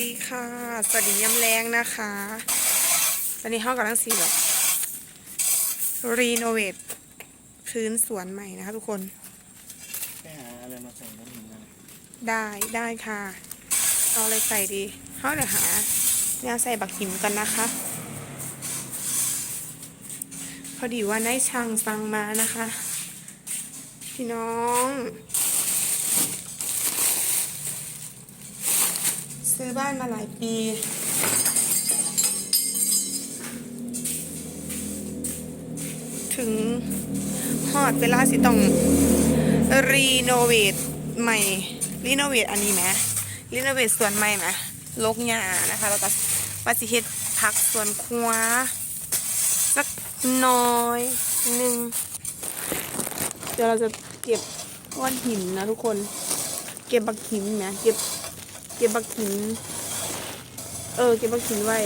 ดีค่ะ สวัสดีย้ำแรงนะคะ ตอนนี้ห้องกำลังสีแบบรีโนเวทพื้นสวนใหม่นะคะทุกคนไปหาอะไรมาใส่น้ำมันนะได้ได้ค่ะ เอาอะไรใส่ดีเขาเดี๋ยวหาแนวใส่บักหิมกันนะคะ พอดีว่าได้ช่างสั่งมานะคะ พี่น้อง ซื้อบ้านมาหลายปี ถึงฮอดเวลาสิต้องรีโนเวทใหม่รีโนเวทอันนี้ไหมรีโนเวทส่วนใหม่ไหมลกหญ้านะคะ แล้วก็มาสิเฮ็ดพักส่วนครัวสักน้อยหนึ่งเดี๋ยวเราจะเก็บก้อนหินนะทุกคน เก็บบักหินนะเก็บ เก็บบักหิน เออ เก็บบักหินไว้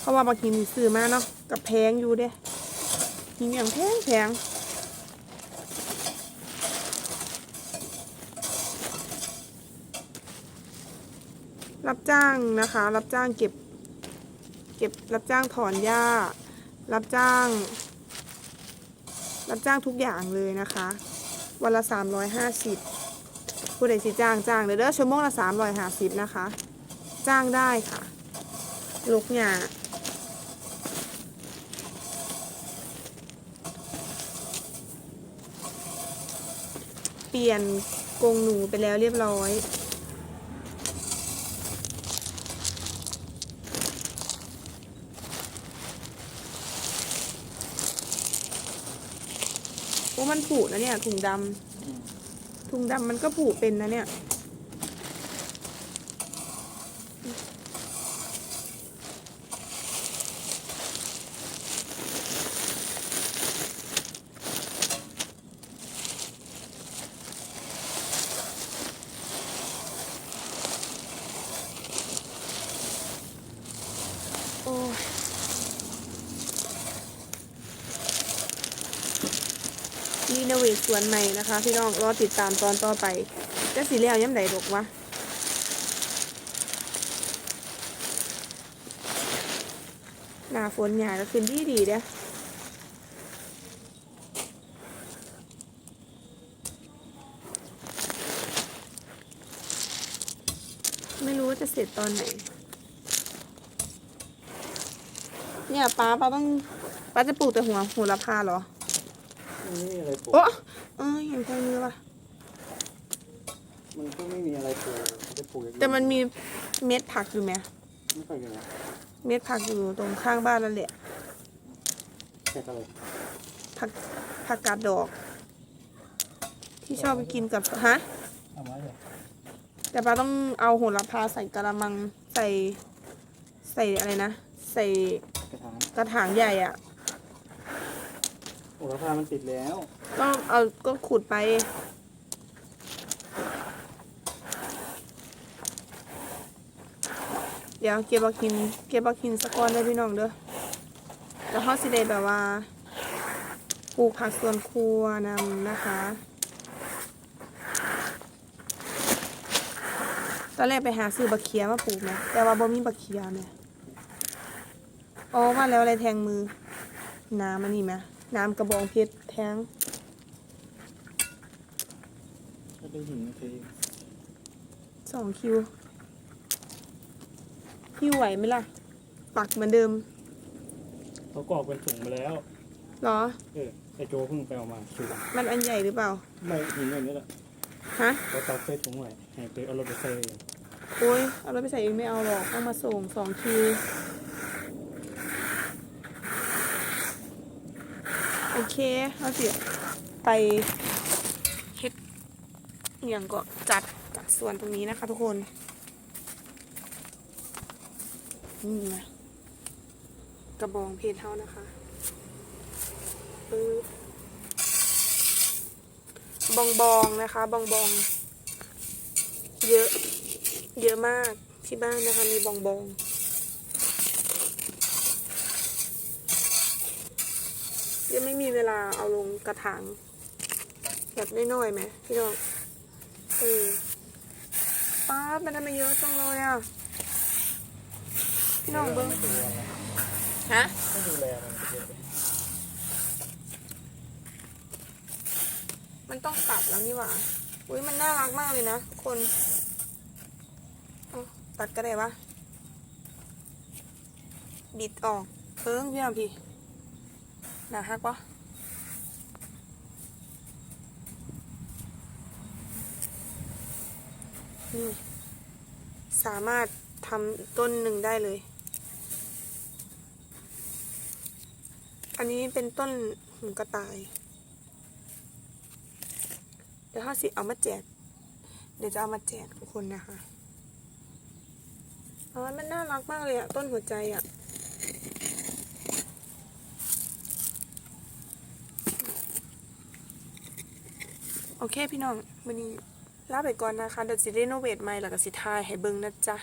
เพราะว่าบักหินซื้อมาเนาะกับแพงอยู่เด้หินอย่างแพงแพงรับจ้างนะคะ รับจ้างเก็บ เก็บรับจ้างถอนหญ้า รับจ้าง รับจ้างทุกอย่างเลยนะคะ วันละสามร้อยห้าสิบ ผู้ใดสิจ้างจ้างเดี๋ยวเด้อชั่วโมงละสามร้อยห้าสิบนะคะ จ้างได้ค่ะ ลูกหญ้าเปลี่ยนกรงหนูไปแล้วเรียบร้อยโอ้มันผุนะเนี่ยถุงดำ ถุงดำมันก็ผุเป็นนะเนี่ย โนเวทสวนใหม่นะคะ พี่น้องรอติดตามตอนต่อไปจะสีแล้วย้ำไหนดอกวะหน้าฝนหยาก็ขึ้นดีดีเด้อไม่รู้ว่าจะเสร็จตอนไหน เนี่ยป้าป้าต้องป้าจะปลูกแต่หัวหัวละพาเหรอ ไม่มีอะไรปลูกโอ้เอ้ยเห็นใจมือว่ะ มันก็ไม่มีอะไรปลูกมันจะปลูกอย่างแต่มันมีเม็ดผักอยู่ไหม ไม่ค่อยกันนะเม็ดผักอยู่ตรงข้างบ้านนั่นแหละ แค่อะไรผักผักกาดดอก ที่ชอบไปกินกับฮะ เอาไว้เลยแต่ป้าต้องเอาโหระพาใส่กระมังใส่ ใส่อะไรนะ ใส่กระถางกระถางใหญ่อะ่ะ โอ้ราคามันติดแล้วก็เอาก็ขุดไป เดี๋ยวเก็บบักหิน เก็บบักหินสะก้อนได้พี่น้องเด้อแล้วเขาสิได้แบบว่าปลูกผักสวนครัวนำนะคะ ตอนแรกไปหาซื้อบักเขียมาปลูกนะแต่ว่าบ่มีบักเขียแม่ยอ๋อว่าแล้วอะไรแทงมือ น้ำมันนี่ไหม น้ำกระบองเพชรแทงถ้าเป็นหินมันเคยสองคิวคิวไหวไหมล่ะ ปักเหมือนเดิมเขากรอกเป็นถุงมาแล้ว เหรอ เออไอโจเพิ่งไปเอามาชุดมันอันใหญ่หรือเปล่า ไม่หินอย่างนี้แหละฮะเขาตัดใส่ถุงไว้ให้ไปเอารถไปใส่เองโอ้ยเอารถไปใส่เองไม่เอาหรอกต้องมาส่งสองคิว โอเคเอาสิไปเฮ็ดอหย่างก็จัดจัดส่วนตรงนี้นะคะทุกคนนี่ไงกระบองเพชรเท่านะคะปึ๊บบองบองนะคะบองบองเยอะ เยอะมากที่บ้านนะคะมีบองบอง ยังไม่มีเวลาเอาลงกระถางแบบน้อยๆไหมพี่น้องเออป๊าดมันทำไมเยอะจังเลยอะ พี่น้องเบิ้งฮะไม่ดูแลมันเยอะมันต้องตัดแล้วนี่หว่า อุ้ยมันน่ารักมากเลยนะคนตัดก็ได้ปะบิดออกเพิ่งพี่น้องพี่ หนาฮักปะนี่สามารถทำต้นหนึ่งได้เลย อันนี้เป็นต้นหูกระต่าย เดี๋ยวถ้าสิเอามาแจก เดี๋ยวจะเอามาแจกทุกคนนะคะอ๋อมันน่ารักมากเลยอะต้นหัวใจอะ โอเคพี่น้องวันนี้ลาไปก่อนนะคะเดี๋ยวสิรีโนเวทใหม่แล้วก็สิทายให้เบิ่งนะจ๊ะ